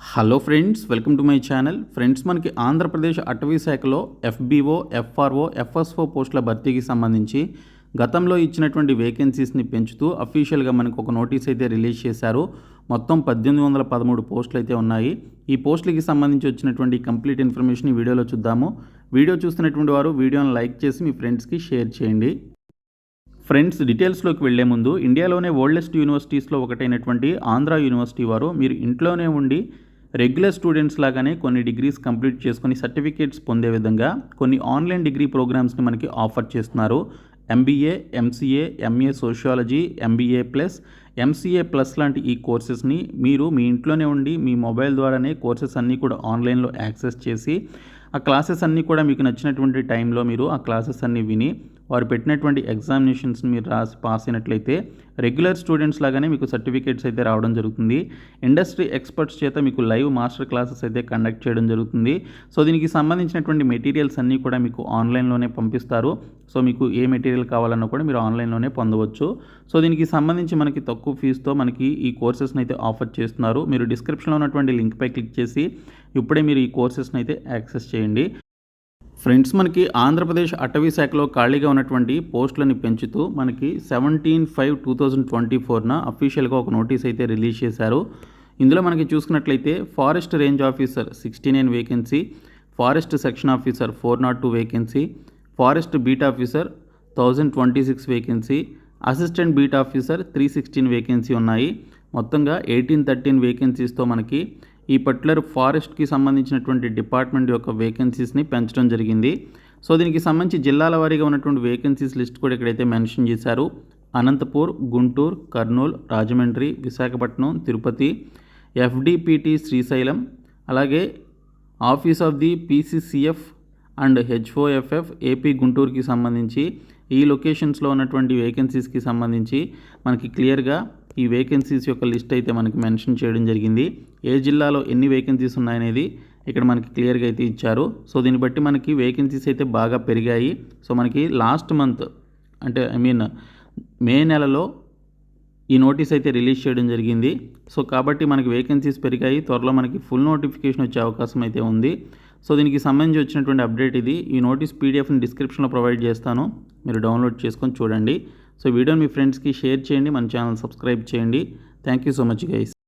Hello friends welcome to my channel. Friends మనకి ఆంధ్రప్రదేశ్ అటవీ శాఖలో ఎఫ్బీఓ ఎఫ్ఆర్ఓ ఎఫ్ఎస్ఓ పోస్టుల భర్తీకి సంబంధించి గతంలో ఇచ్చినటువంటి వేకెన్సీస్ని పెంచుతూ అఫీషియల్గా మనకు ఒక నోటీస్ అయితే రిలీజ్ చేశారు. మొత్తం పద్దెనిమిది వందల పదమూడు పోస్టులు అయితే ఉన్నాయి. ఈ పోస్టులకి సంబంధించి వచ్చినటువంటి కంప్లీట్ ఇన్ఫర్మేషన్ ఈ వీడియోలో చూద్దాము. వీడియో చూస్తున్నటువంటి వారు వీడియోని లైక్ చేసి మీ ఫ్రెండ్స్కి షేర్ చేయండి. ఫ్రెండ్స్ డీటెయిల్స్లోకి వెళ్ళే ముందు ఇండియాలోనే ఓల్డెస్ట్ యూనివర్సిటీస్లో ఒకటైనటువంటి ఆంధ్ర యూనివర్సిటీ వారు మీరు ఇంట్లోనే ఉండి రెగ్యులర్ స్టూడెంట్స్ లాగానే కొన్ని డిగ్రీస్ కంప్లీట్ చేసుకొని సర్టిఫికేట్స్ పొందే విధంగా కొన్ని ఆన్లైన్ డిగ్రీ ప్రోగ్రామ్స్ని మనకి ఆఫర్ చేస్తున్నారు. MBA MCA MA sociology MBA plus MCA plus లాంటి ఈ కోర్సెస్ని మీరు మీ ఇంట్లోనే ఉండి మీ మొబైల్ ద్వారానే కోర్సెస్ అన్నీ కూడా ఆన్లైన్లో యాక్సెస్ చేసి ఆ క్లాసెస్ అన్నీ కూడా మీకు నచ్చినటువంటి టైంలో మీరు ఆ క్లాసెస్ అన్నీ విని వారు పెట్టినటువంటి ఎగ్జామినేషన్స్ మీరు రాసి పాస్ అయినట్లయితే రెగ్యులర్ స్టూడెంట్స్ లాగానే మీకు సర్టిఫికేట్స్ అయితే రావడం జరుగుతుంది. ఇండస్ట్రీ ఎక్స్పర్ట్స్ చేత మీకు లైవ్ మాస్టర్ క్లాసెస్ అయితే కండక్ట్ చేయడం జరుగుతుంది. సో దీనికి సంబంధించినటువంటి మెటీరియల్స్ అన్నీ కూడా మీకు ఆన్లైన్లోనే పంపిస్తారు. సో మీకు ఏ మెటీరియల్ కావాలన్నా కూడా మీరు ఆన్లైన్లోనే పొందవచ్చు. సో దీనికి సంబంధించి మనకి తక్కువ ఫీజుతో మనకి ఈ కోర్సెస్ని అయితే ఆఫర్ చేస్తున్నారు. మీరు డిస్క్రిప్షన్లో ఉన్నటువంటి లింక్పై క్లిక్ చేసి ఇప్పుడే మీరు ఈ కోర్సెస్ని అయితే యాక్సెస్ చేయండి. ఫ్రెండ్స్ మనకి ఆంధ్రప్రదేశ్ అటవీ శాఖలో ఖాళీగా ఉన్నటువంటి పోస్టులని పెంచుతూ మనకి seventeen five two thousand twenty ఫోర్న అఫీషియల్గా ఒక నోటీస్ అయితే రిలీజ్ చేశారు. ఇందులో మనకి చూసుకున్నట్లయితే forest range officer sixty nine vacancy forest section officer four naught two vacancy forest beat officer thousand twenty six vacancy assistant beat officer three sixteen vacancy ఉన్నాయి. మొత్తంగా eighteen thirteen వేకెన్సీస్తో మనకి ఈ పర్టికులర్ ఫారెస్ట్కి సంబంధించినటువంటి డిపార్ట్మెంట్ యొక్క వేకెన్సీస్ని పెంచడం జరిగింది. సో దీనికి సంబంధించి జిల్లాల వారీగా ఉన్నటువంటి వేకెన్సీస్ లిస్ట్ కూడా ఇక్కడైతే మెన్షన్ చేశారు. అనంతపూర్ గుంటూరు కర్నూలు రాజమండ్రి విశాఖపట్నం తిరుపతి ఎఫ్డిపిటి శ్రీశైలం అలాగే office of the PCCF and HOFF AP గుంటూరుకి సంబంధించి ఈ లొకేషన్స్లో ఉన్నటువంటి వేకెన్సీస్కి సంబంధించి మనకి క్లియర్గా ఈ వేకెన్సీస్ యొక్క లిస్ట్ అయితే మనకి మెన్షన్ చేయడం జరిగింది. ఏ జిల్లాలో ఎన్ని వేకెన్సీస్ ఉన్నాయనేది ఇక్కడ మనకి క్లియర్గా అయితే ఇచ్చారు. సో దీన్ని బట్టి మనకి వేకెన్సీస్ అయితే బాగా పెరిగాయి. సో మనకి లాస్ట్ మంత్ అంటే ఐ మీన్ మే నెలలో ఈ నోటీస్ అయితే రిలీజ్ చేయడం జరిగింది. సో కాబట్టి మనకి వేకెన్సీస్ పెరిగాయి. త్వరలో మనకి ఫుల్ నోటిఫికేషన్ వచ్చే అవకాశం అయితే ఉంది. సో దీనికి సంబంధించి వచ్చినటువంటి అప్డేట్ ఇది. ఈ నోటీస్ పీడిఎఫ్ని డిస్క్రిప్షన్లో ప్రొవైడ్ చేస్తాను. మీరు డౌన్లోడ్ చేసుకొని చూడండి. సో వీడియోని మీ ఫ్రెండ్స్కి షేర్ చేయండి మన ఛానల్ సబ్స్క్రైబ్ చేయండి. Thank you so much guys